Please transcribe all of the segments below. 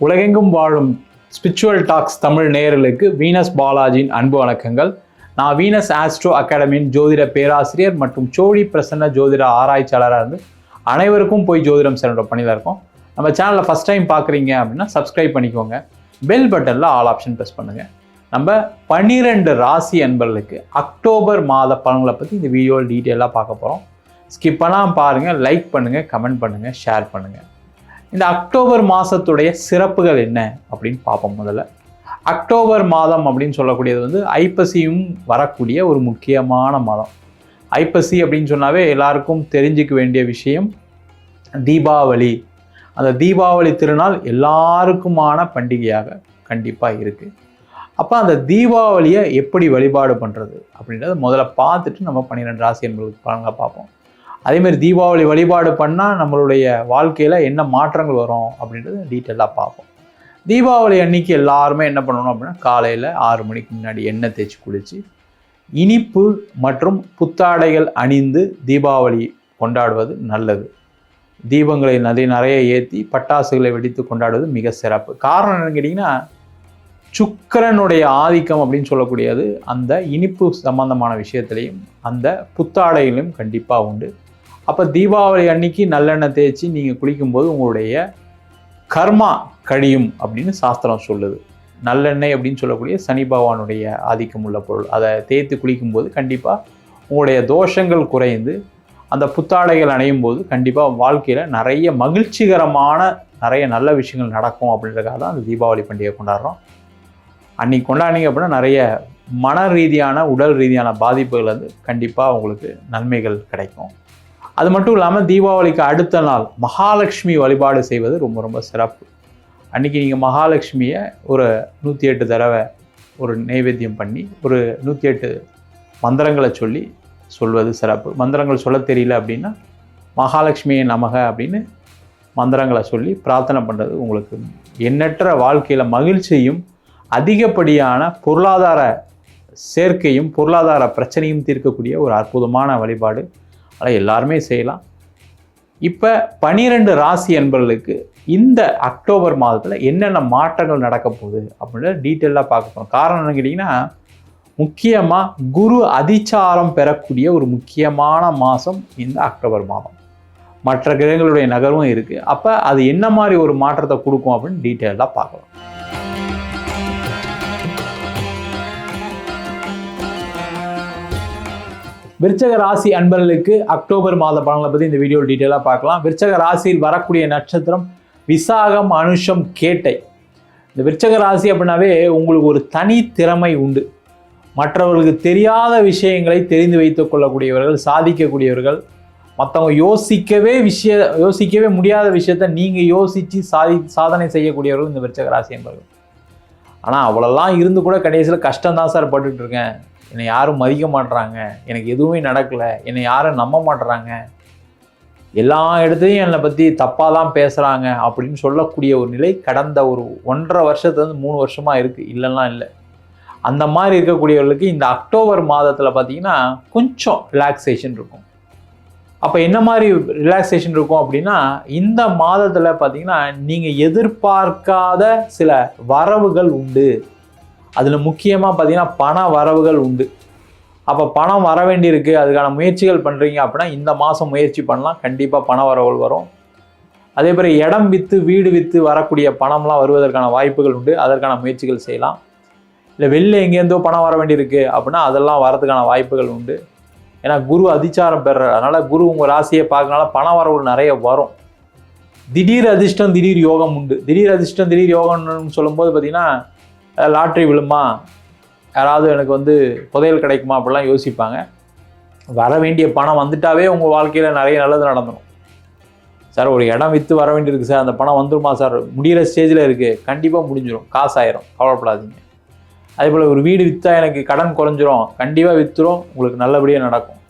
உலகெங்கும் வாழும் spiritual tax Tamil நேயர்களுக்கு வீனஸ் பாலாஜியின் அன்பு வணக்கங்கள். நான் வீனஸ் ஆஸ்ட்ரோ அகாடமியின் ஜோதிட பேராசிரியர் மற்றும் சோழி பிரசன்ன ஜோதிட ஆராய்ச்சியாளராக இருந்து அனைவருக்கும் போய் ஜோதிடம் சென்ற பணியில் இருக்கோம். நம்ம சேனலில் ஃபஸ்ட் டைம் பார்க்குறீங்க அப்படின்னா சப்ஸ்கிரைப் பண்ணிக்கோங்க. பெல் பட்டனில் ஆல் ஆப்ஷன் ப்ரெஸ் பண்ணுங்கள் நம்ம பன்னிரெண்டு ராசி அன்பர்களுக்கு அக்டோபர் மாத பலன்களை பற்றி இந்த வீடியோவில் டீட்டெயிலாக பார்க்க போகிறோம் ஸ்கிப் பண்ணாமல் பாருங்கள் லைக் பண்ணுங்கள் கமெண்ட் பண்ணுங்கள் ஷேர் பண்ணுங்கள் இந்த அக்டோபர் மாதத்துடைய சிறப்புகள் என்ன அப்படின்னு பார்ப்போம் முதல்ல. அக்டோபர் மாதம் அப்படின்னு சொல்லக்கூடியது வந்து ஐப்பசியும் வரக்கூடிய ஒரு முக்கியமான மாதம். ஐப்பசி அப்படின்னு சொன்னாவே எல்லாருக்கும் தெரிஞ்சுக்க வேண்டிய விஷயம் தீபாவளி. அந்த தீபாவளி திருநாள் எல்லாருக்குமான பண்டிகையாக கண்டிப்பாக இருக்குது அப்போ அந்த தீபாவளியை எப்படி வழிபாடு பண்ணுறது அப்படின்றத முதல்ல பார்த்துட்டு நம்ம பன்னிரெண்டு ராசி என்பது பலன்களை பார்ப்போம். அதேமாதிரி தீபாவளி வழிபாடு பண்ணால் நம்மளுடைய வாழ்க்கையில் என்ன மாற்றங்கள் வரும் அப்படின்றத டீட்டெயிலாக பார்ப்போம். தீபாவளி அன்னைக்கு எல்லாருமே என்ன பண்ணணும் அப்படின்னா காலையில் ஆறு மணிக்கு முன்னாடி எண்ணெய் தேய்ச்சி குளித்து இனிப்பு மற்றும் புத்தாடைகள் அணிந்து தீபாவளி கொண்டாடுவது நல்லது. தீபங்களை நிறைய நிறைய ஏற்றி பட்டாசுகளை வெடித்து கொண்டாடுவது மிக சிறப்பு. காரணம் என்னன்னு கேட்டிங்கன்னா சுக்கரனுடைய ஆதிக்கம் அப்படின்னு சொல்லக்கூடியது அந்த இனிப்பு சம்பந்தமான விஷயத்துலையும் அந்த புத்தாடையிலும் கண்டிப்பாக உண்டு. அப்போ தீபாவளி அன்னைக்கு நல்லெண்ணெய் தேய்ச்சி நீங்கள் குளிக்கும்போது உங்களுடைய கர்மா கழியும் அப்படின்னு சாஸ்திரம் சொல்லுது. நல்லெண்ணெய் அப்படின்னு சொல்லக்கூடிய சனி பகவானுடைய ஆதிக்கம் உள்ள பொருள். அதை தேய்த்து குளிக்கும்போது கண்டிப்பாக உங்களுடைய தோஷங்கள் குறைந்து அந்த புத்தாடைகள் அணையும் போது கண்டிப்பாக வாழ்க்கையில் நிறைய மகிழ்ச்சிகரமான நிறைய நல்ல விஷயங்கள் நடக்கும் அப்படின்றதுக்காக தான் அந்த தீபாவளி பண்டிகை கொண்டாடுறோம். அன்னைக்கு கொண்டாடினீங்க அப்படின்னா நிறைய மன ரீதியான உடல் ரீதியான பாதிப்புகள் வந்து கண்டிப்பாக உங்களுக்கு நன்மைகள் கிடைக்கும். அது மட்டும் இல்லாமல் தீபாவளிக்கு அடுத்த நாள் மகாலட்சுமி வழிபாடு செய்வது ரொம்ப ரொம்ப சிறப்பு. அன்றைக்கி நீங்கள் மகாலட்சுமியை ஒரு நூற்றி எட்டு தடவை ஒரு நைவேத்தியம் பண்ணி ஒரு நூற்றி எட்டு மந்திரங்களை சொல்லி சொல்வது சிறப்பு. மந்திரங்கள் சொல்ல தெரியல அப்படின்னா மகாலட்சுமியை நமக அப்படின்னு மந்திரங்களை சொல்லி பிரார்த்தனை பண்ணுறது உங்களுக்கு எண்ணற்ற வாழ்க்கையில் மகிழ்ச்சியும் அதிகப்படியான பொருளாதார சேர்க்கையும் பொருளாதார பிரச்சனையும் தீர்க்கக்கூடிய ஒரு அற்புதமான வழிபாடு. அதை எல்லாருமே செய்யலாம். இப்போ பனிரெண்டு ராசி என்பவர்களுக்கு இந்த அக்டோபர் மாதத்தில் என்னென்ன மாற்றங்கள் நடக்க போகுது அப்படின்றத டீட்டெயிலாக பார்க்க போகிறோம் காரணம் என்ன கேட்டிங்கன்னா முக்கியமாக குரு அதிச்சாரம் பெறக்கூடிய ஒரு முக்கியமான மாதம் இந்த அக்டோபர் மாதம். மற்ற கிரகங்களுடைய நகர்வும் இருக்குது அப்போ அது என்ன மாதிரி ஒரு மாற்றத்தை கொடுக்கும் அப்படின்னு டீட்டெயிலாக பார்க்கலாம். விருச்சக ராசி அன்பர்களுக்கு அக்டோபர் மாத பலன்களை பற்றி இந்த வீடியோ டீட்டெயிலாக பார்க்கலாம். விருச்சக ராசியில் வரக்கூடிய நட்சத்திரம் விசாகம் அனுஷம் கேட்டை. இந்த விருச்சக ராசி அப்படின்னாவே உங்களுக்கு ஒரு தனி திறமை உண்டு. மற்றவர்களுக்கு தெரியாத விஷயங்களை தெரிந்து வைத்துக் கொள்ளக்கூடியவர்கள் சாதிக்கக்கூடியவர்கள் மற்றவங்க யோசிக்கவே விஷய யோசிக்கவே முடியாத விஷயத்த நீங்கள் யோசித்து சாதி சாதனை செய்யக்கூடியவர்கள் இந்த விருச்சக ராசி என்பவர்கள் ஆனால் அவ்வளோலாம் இருந்து கூட கடைசியில் கஷ்டம்தான் சார் பட்டுட்டு என்னை யாரும் மதிக்க மாட்டுறாங்க எனக்கு எதுவுமே நடக்கலை. என்னை யாரும் நம்ப மாட்டுறாங்க எல்லா இடத்துலையும் என்னை பற்றி தப்பாக தான் பேசுகிறாங்க அப்படின்னு சொல்லக்கூடிய ஒரு நிலை கடந்த ஒரு ஒன்றரை வருஷத்துலேருந்து மூணு வருஷமாக இருக்குது இல்லைன்னா இல்லை. அந்த மாதிரி இருக்கக்கூடியவர்களுக்கு இந்த அக்டோபர் மாதத்தில் பார்த்திங்கன்னா கொஞ்சம் ரிலாக்ஸேஷன் இருக்கும். அப்போ என்ன மாதிரி ரிலாக்ஸேஷன் இருக்கும் அப்படின்னா இந்த மாதத்தில் பார்த்தீங்கன்னா நீங்கள் எதிர்பார்க்காத சில வரவுகள் உண்டு. அதில் முக்கியமாக பார்த்தீங்கன்னா பண வரவுகள் உண்டு. அப்போ பணம் வர வேண்டியிருக்கு அதுக்கான முயற்சிகள் பண்ணுறீங்க அப்படின்னா இந்த மாதம் முயற்சி பண்ணலாம். கண்டிப்பாக பண வரவுகள் வரும். அதே மாதிரி இடம் விற்று வீடு விற்று வரக்கூடிய பணம்லாம் வருவதற்கான வாய்ப்புகள் உண்டு. அதற்கான முயற்சிகள் செய்யலாம். இல்லை வெளில எங்கேருந்தோ பணம் வர வேண்டியிருக்கு அப்படின்னா அதெல்லாம் வரதுக்கான வாய்ப்புகள் உண்டு. ஏன்னா குரு அதிச்சாரம் பெற அதனால் குரு உங்கள் ராசியை பார்க்கறனால பண வரவுகள் நிறைய வரும். திடீர் அதிர்ஷ்டம் திடீர் யோகம் உண்டு. திடீர் அதிர்ஷ்டம் திடீர் யோகம்னு சொல்லும்போது பார்த்தீங்கன்னா லாட்ரி விழுமா? யாராவது எனக்கு வந்து புதையல் கிடைக்குமா? அப்படிலாம் யோசிப்பாங்க. வர வேண்டிய பணம் வந்துட்டாவே உங்கள் வாழ்க்கையில் நிறைய நல்லது நடந்துடும் சார் ஒரு இடம் விற்று வர வேண்டியிருக்கு சார். அந்த பணம் வந்துருமா சார்? முடிகிற ஸ்டேஜில் இருக்குது கண்டிப்பாக முடிஞ்சிடும் காசு ஆயிரும் கவலைப்படாதீங்க. அதே போல் ஒரு வீடு விற்றா எனக்கு கடன் குறைஞ்சிரும். கண்டிப்பாக விற்றுரும் உங்களுக்கு நல்லபடியாக நடக்கும்.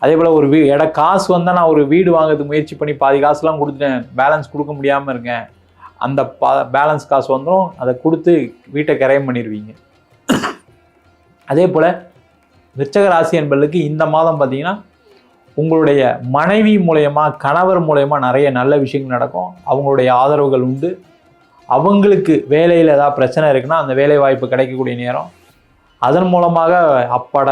அதே போல் ஒரு வீ இட காசு வந்தால் நான் ஒரு வீடு வாங்குறதுக்கு முயற்சி பண்ணி பாதி காசுலாம் கொடுத்துட்டேன். பேலன்ஸ் கொடுக்க முடியாமல் இருக்கேன். அந்த பா பேலன்ஸ் காசு வந்துடும் அதை கொடுத்து வீட்டை கரையம் பண்ணிடுவீங்க அதே போல் விச்சக ராசி என்பதற்கு இந்த மாதம் பார்த்திங்கன்னா உங்களுடைய மனைவி மூலயமா கணவர் மூலயமா நிறைய நல்ல விஷயங்கள் நடக்கும். அவங்களுடைய ஆதரவுகள் உண்டு. அவங்களுக்கு வேலையில் ஏதாவது பிரச்சனை இருக்குன்னா அந்த வேலை வாய்ப்பு கிடைக்கக்கூடிய நேரம். அதன் மூலமாக அப்பாட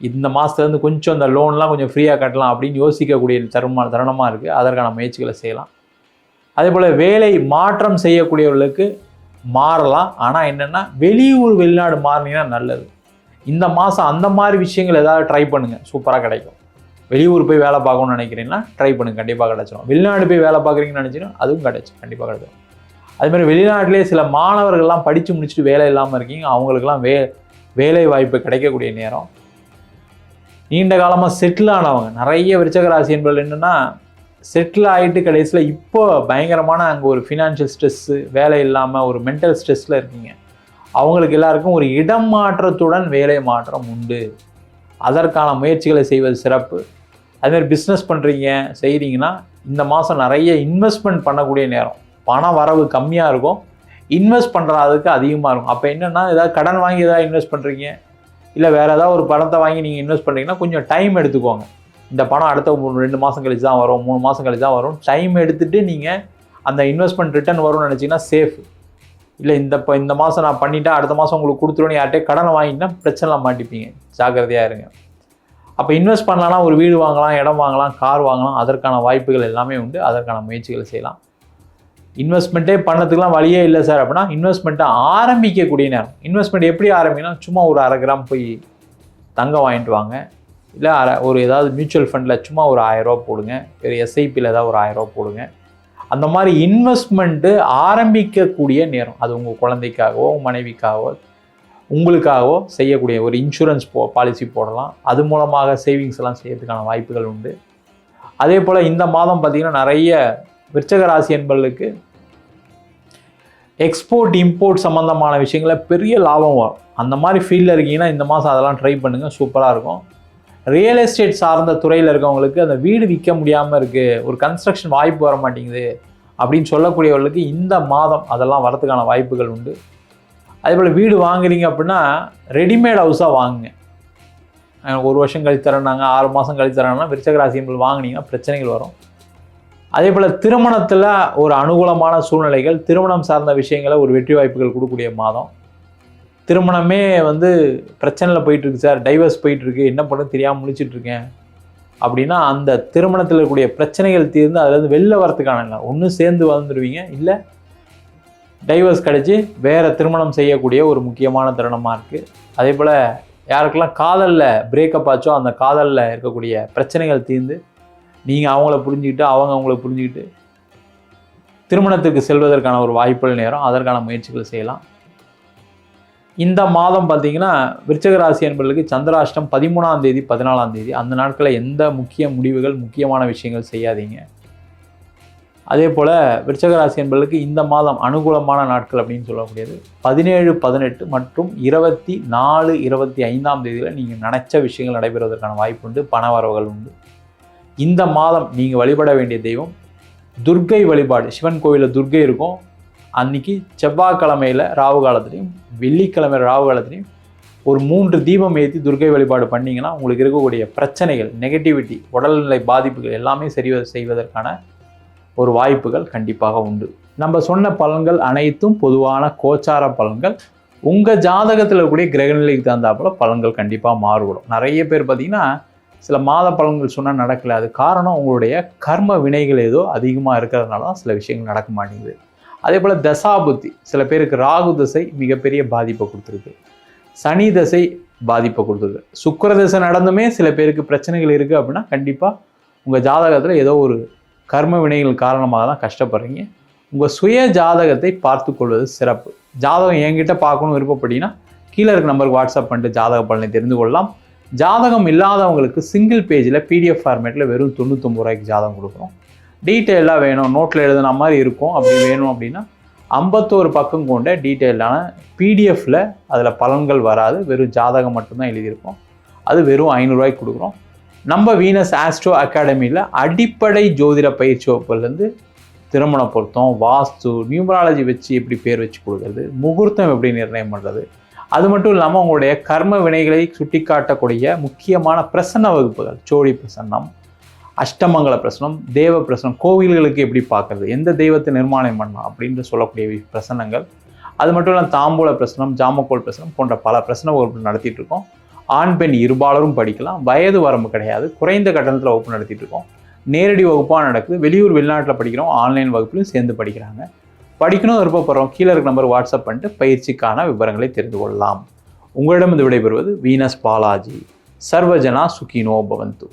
இந்த மாதத்துலேருந்து கொஞ்சம் அந்த லோன்லாம் கொஞ்சம் ஃப்ரீயாக கட்டலாம் அப்படின்னு யோசிக்கக்கூடிய தருணமாக தருணமாக இருக்குது அதற்கான முயற்சிகளை செய்யலாம். அதே போல் வேலை மாற்றம் செய்யக்கூடியவர்களுக்கு மாறலாம். ஆனால் என்னென்னா வெளியூர் வெளிநாடு மாறினீங்கன்னா நல்லது. இந்த மாதம் அந்த மாதிரி விஷயங்கள் ஏதாவது ட்ரை பண்ணுங்கள் சூப்பராக கிடைக்கும். வெளியூர் போய் வேலை பார்க்கணும்னு நினைக்கிறீங்கன்னா ட்ரை பண்ணுங்கள் கண்டிப்பாக கிடச்சிடும் வெளிநாடு போய் வேலை பார்க்குறீங்கன்னு நினச்சினா அதுவும் கிடச்சி கண்டிப்பாக கிடைக்கும் அதுமாதிரி வெளிநாட்டிலே சில மாணவர்கள்லாம் படித்து முடிச்சுட்டு வேலை இல்லாமல் இருக்கீங்க. அவங்களுக்கெல்லாம் வே வேலை வாய்ப்பு கிடைக்கக்கூடிய நேரம். நீண்ட காலமாக செட்டில் ஆனவங்க நிறைய விருச்சக ராசி என்பது என்னென்னா செட்டில் ஆகிட்டு கடைசியில் இப்போ பயங்கரமான அங்கே ஒரு ஃபினான்ஷியல் ஸ்ட்ரெஸ்ஸு வேலை இல்லாமல் ஒரு மென்டல் ஸ்ட்ரெஸ்ஸில் இருக்கீங்க. அவங்களுக்கு எல்லாருக்கும் ஒரு இடம் மாற்றத்துடன் வேலை மாற்றம் உண்டு. அதற்கான முயற்சிகளை செய்வது சிறப்பு. அதுமாரி பிஸ்னஸ் பண்ணுறீங்க செய்கிறீங்கன்னா இந்த மாதம் நிறைய இன்வெஸ்ட்மெண்ட் பண்ணக்கூடிய நேரம். பண வரவு கம்மியாக இருக்கும். இன்வெஸ்ட் பண்ணுறதுக்கு அதிகமாக இருக்கும். அப்போ என்னென்னா ஏதாவது கடன் வாங்கி ஏதாவது இன்வெஸ்ட் பண்ணுறீங்க இல்லை வேறு ஏதாவது ஒரு பணத்தை வாங்கி நீங்கள் இன்வெஸ்ட் பண்ணுறீங்கன்னா கொஞ்சம் டைம் எடுத்துக்கோங்க. இந்த பணம் அடுத்த மூணு ரெண்டு மாதம் கழிச்சு தான் வரும் மூணு மாதம் கழிச்சு தான் வரும். டைம் எடுத்துகிட்டு நீங்கள் அந்த இன்வெஸ்ட்மெண்ட் ரிட்டர்ன் வரும்னு நினச்சிங்கன்னா சேஃப் இல்லை இந்த இப்போ இந்த மாதம் நான் பண்ணிட்டேன் அடுத்த மாதம் உங்களுக்கு கொடுத்துருவேன் யார்ட்டே கடனை வாங்கிட்டா பிரச்சனைலாம் மாட்டிப்பீங்க. ஜாக்கிரதையாக இருங்க. அப்போ இன்வெஸ்ட் பண்ணலாம்னா ஒரு வீடு வாங்கலாம் இடம் வாங்கலாம் கார் வாங்கலாம் அதற்கான வாய்ப்புகள் எல்லாமே உண்டு. அதற்கான முயற்சிகளை செய்யலாம். இன்வெஸ்ட்மெண்ட்டே பண்ணதுக்கெலாம் வழியே இல்லை சார் அப்படின்னா இன்வெஸ்ட்மெண்ட்டை ஆரம்பிக்கக்கூடிய நேரம். இன்வெஸ்ட்மெண்ட் எப்படி ஆரம்பிக்கணும் சும்மா ஒரு அரை கிராம் போய் தங்கம் வாங்கிட்டு வாங்க. இல்லை அரை ஒரு ஏதாவது மியூச்சுவல் ஃபண்டில் சும்மா ஒரு ஆயிரரூபா போடுங்க. ஒரு எஸ்ஐபியில் ஏதாவது ஒரு ஆயிரரூபா போடுங்க. அந்த மாதிரி இன்வெஸ்ட்மெண்ட்டு ஆரம்பிக்கக்கூடிய நேரம். அது உங்கள் குழந்தைக்காகவோ உங்கள் மனைவிக்காகவோ உங்களுக்காகவோ செய்யக்கூடிய ஒரு இன்சூரன்ஸ் போ பாலிசி போடலாம். அது மூலமாக சேவிங்ஸ் எல்லாம் செய்யறதுக்கான வாய்ப்புகள் உண்டு. அதே போல் இந்த மாதம் பார்த்திங்கன்னா நிறைய விருச்சக ராசி என்பர்களுக்கு எக்ஸ்போர்ட் இம்போர்ட் சம்மந்தமான விஷயங்கள பெரிய லாபம் வரும். அந்த மாதிரி ஃபீல்டில் இருக்கீங்கன்னா இந்த மாதம் அதெல்லாம் ட்ரை பண்ணுங்கள் சூப்பராக இருக்கும். ரியல் எஸ்டேட் சார்ந்த துறையில் இருக்கவங்களுக்கு அந்த வீடு விற்க முடியாமல் இருக்குது ஒரு கன்ஸ்ட்ரக்ஷன் வாய்ப்பு வர மாட்டேங்குது அப்படின்னு சொல்லக்கூடியவர்களுக்கு இந்த மாதம் அதெல்லாம் வரதுக்கான வாய்ப்புகள் உண்டு. அதே போல் வீடு வாங்குறீங்க அப்படின்னா ரெடிமேட் ஹவுஸாக வாங்குங்க. ஒரு வருஷம் கழித்து தரேன்னாங்க ஆறு மாதம் கழித்து தரேன்னா விருச்சக ராசி பிரச்சனைகள் வரும். அதே போல் திருமணத்தில் ஒரு அனுகூலமான சூழ்நிலைகள் திருமணம் சார்ந்த விஷயங்களை ஒரு வெற்றி வாய்ப்புகள் கொடுக்கக்கூடிய மாதம். திருமணமே வந்து பிரச்சனையில் போயிட்டுருக்கு சார். டைவர்ஸ் போயிட்டுருக்கு. என்ன பண்ண தெரியாமல் முடிச்சிட்ருக்கேன் அப்படின்னா அந்த திருமணத்தில் இருக்கக்கூடிய பிரச்சனைகள் தீர்ந்து அதுலேருந்து வெளில வரத்துக்கான ஒன்றும் சேர்ந்து வந்துடுவீங்க இல்லை டைவர்ஸ் கிடச்சி வேறு திருமணம் செய்யக்கூடிய ஒரு முக்கியமான தருணமாக இருக்குது அதே போல் யாருக்கெல்லாம் காதலில் பிரேக்கப் ஆச்சோ அந்த காதலில் இருக்கக்கூடிய பிரச்சனைகள் தீர்ந்து நீங்கள் அவங்கள புரிஞ்சுக்கிட்டு அவங்க அவங்கள புரிஞ்சுக்கிட்டு திருமணத்துக்கு செல்வதற்கான ஒரு வாய்ப்புகள் நேரம். அதற்கான முயற்சிகள் செய்யலாம். இந்த மாதம் பார்த்தீங்கன்னா விருச்சக ராசி என்பவர்களுக்கு சந்திராஷ்டம் பதிமூணாம் தேதி பதினாலாம் தேதி. அந்த நாட்களில் எந்த முக்கிய முடிவுகள் முக்கியமான விஷயங்கள் செய்யாதீங்க. அதே போல் விருச்சக ராசி என்பவர்களுக்கு இந்த மாதம் அனுகூலமான நாட்கள் அப்படின்னு சொல்லக்கூடியது. பதினேழு பதினெட்டு மற்றும் இருபத்தி நாலு இருபத்தி ஐந்தாம் தேதியில் நீங்கள் நினச்ச விஷயங்கள் நடைபெறுவதற்கான வாய்ப்பு உண்டு பண வரவுகள் உண்டு. இந்த மாதம் நீங்கள் வழிபட வேண்டிய தெய்வம் துர்க்கை வழிபாடு. சிவன் கோவிலில் துர்க்கை இருக்கும். அன்னைக்கு செவ்வாய்க்கிழமையில் ராவு காலத்துலையும் வெள்ளிக்கிழமை ராவு காலத்துலையும் ஒரு மூன்று தீபம் ஏற்றி துர்க்கை வழிபாடு பண்ணிங்கன்னா உங்களுக்கு இருக்கக்கூடிய பிரச்சனைகள் நெகட்டிவிட்டி உடல்நிலை பாதிப்புகள் எல்லாமே சரி செய்வதற்கான ஒரு வாய்ப்புகள் கண்டிப்பாக உண்டு. நம்ம சொன்ன பலன்கள் அனைத்தும் பொதுவான கோச்சார பலன்கள். உங்கள் ஜாதகத்தில் இருக்கக்கூடிய கிரகநிலைக்கு தகுந்தாப்புல பலன்கள் கண்டிப்பாக மாறுபடும். நிறைய பேர் பார்த்திங்கன்னா சில மாத பலன்கள் சொன்னால் நடக்கல. அது காரணம் உங்களுடைய கர்ம வினைகள் ஏதோ அதிகமாக இருக்கிறதுனால தான் சில விஷயங்கள் நடக்க மாட்டேங்குது. அதே போல் தசாபுத்தி. சில பேருக்கு ராகு தசை மிகப்பெரிய பாதிப்பை கொடுத்துருக்கு. சனி தசை பாதிப்பை கொடுத்துருக்கு. சுக்கர தசை நடந்துமே சில பேருக்கு பிரச்சனைகள் இருக்குது அப்படின்னா கண்டிப்பாக உங்கள் ஜாதகத்தில் ஏதோ ஒரு கர்ம வினைகள் காரணமாக தான் கஷ்டப்படுறீங்க. உங்கள் சுய ஜாதகத்தை பார்த்து கொள்வது சிறப்பு. ஜாதகம் என்கிட்ட பார்க்கணும் விருப்பப்படின்னா கீழே இருக்க நம்பருக்கு வாட்ஸ்அப் பண்ணிட்டு ஜாதக பலனை தெரிந்து கொள்ளலாம். ஜாதகம் இல்லாதவங்களுக்கு சிங்கிள் பேஜில் பிடிஎஃப் ஃபார்மேட்டில் வெறும் தொண்ணூத்தொம்பது ரூபாய்க்கு ஜாதகம் கொடுக்குறோம் டீட்டெயிலாக வேணும் நோட்டில் எழுதுன மாதிரி இருக்கும். அப்படி வேணும் அப்படின்னா ஐம்பத்தோரு பக்கம் கொண்ட டீட்டெயிலான பிடிஎஃப்பில் அதில் பலன்கள் வராது. வெறும் ஜாதகம் மட்டும்தான் எழுதியிருக்கோம். அது வெறும் ஐநூறுரூவாய்க்கு கொடுக்குறோம். நம்ம வீனஸ் ஆஸ்ட்ரோ அகாடமியில் அடிப்படை ஜோதிட பயிற்சி வகுப்புலேருந்து திருமண பொருத்தம் வாஸ்து நியூமராலஜி வச்சு எப்படி பேர் வச்சு கொடுக்குறது முகூர்த்தம் எப்படி நிர்ணயம் பண்ணுறது அது மட்டும் இல்லாமல் உங்களுடைய கர்ம வினைகளை சுட்டிக்காட்டக்கூடிய முக்கியமான பிரசன்ன வகுப்புகள் சோழி பிரசன்னம் அஷ்டமங்கல பிரசனம் தேவ பிரசனம் கோவில்களுக்கு எப்படி பார்க்கறது எந்த தெய்வத்தை நிர்மாணம் பண்ணலாம் அப்படின்னு சொல்லக்கூடிய பிரசனங்கள். அது மட்டும் இல்லாமல் தாம்பூல பிரசனம் ஜாமக்கோல் பிரசனம் போன்ற பல பிரசன வகுப்பு நடத்திட்டு இருக்கோம். ஆண் பெண் இருபாலரும் படிக்கலாம். வயது வரம்பு கிடையாது. குறைந்த கட்டணத்தில் வகுப்பு நடத்திட்டு இருக்கோம். நேரடி வகுப்பாக நடக்குது. வெளியூர் வெளிநாட்டில் படிக்கிறோம் ஆன்லைன் வகுப்புலையும் சேர்ந்து படிக்கிறாங்க. படிக்கணும் விருப்பப்படுறோம் கீழே இருக்க நம்பர் வாட்ஸ்அப் பண்ணிட்டு பயிற்சிக்கான விவரங்களை தெரிந்து கொள்ளலாம். உங்களிடம் இது விடைபெறுவது வீனஸ் பாலாஜி. சர்வஜனா சுகினோ பவந்து.